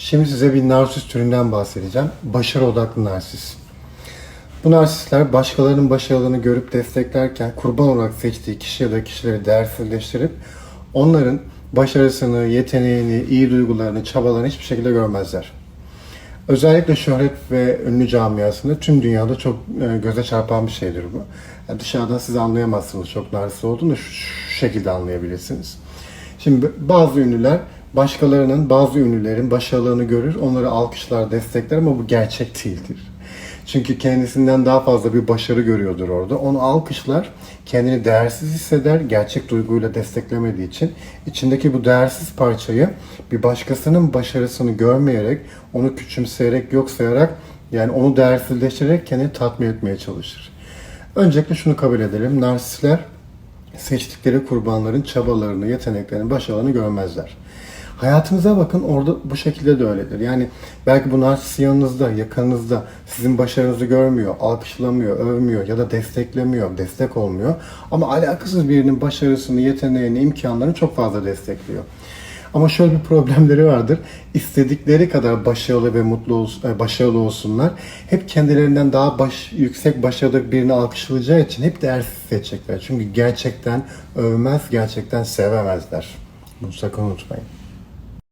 Şimdi size bir narsist türünden bahsedeceğim. Başarı odaklı narsist. Bu narsistler başkalarının başarılarını görüp desteklerken kurban olarak seçtiği kişi ya da kişileri değersizleştirip onların başarısını, yeteneğini, iyi duygularını, çabalarını hiçbir şekilde görmezler. Özellikle şöhret ve ünlü camiasında tüm dünyada çok e, göze çarpan bir şeydir bu. Yani dışarıdan siz anlayamazsınız çok narsist olduğunu şu, şekilde anlayabilirsiniz. Şimdi bazı ünlüler başkalarının, bazı ünlülerin başarılarını görür, onları alkışlar, destekler ama bu gerçek değildir. Çünkü kendisinden daha fazla bir başarı görüyordur orada. Onu alkışlar, kendini değersiz hisseder, gerçek duyguyla desteklemediği için içindeki bu değersiz parçayı bir başkasının başarısını görmeyerek, onu küçümseyerek, yok sayarak yani onu değersizleştirerek kendini tatmin etmeye çalışır. Öncelikle şunu kabul edelim. Narsistler seçtikleri kurbanların çabalarını, yeteneklerini, başarılarını görmezler. Hayatınıza bakın orada bu şekilde de öyledir. Yani belki bu narsist yanınızda, yakınınızda sizin başarınızı görmüyor, alkışlamıyor, övmüyor ya da desteklemiyor, destek olmuyor. Ama alakasız birinin başarısını, yeteneğini, imkanlarını çok fazla destekliyor. Ama şöyle bir problemleri vardır. İstedikleri kadar başarılı ve mutlu olsun, e, başarılı olsunlar. Hep kendilerinden daha baş, yüksek başarılı birini alkışlayacağı için hep değersiz seçecekler. Çünkü gerçekten övmez, gerçekten sevemezler. Bunu sakın unutmayın.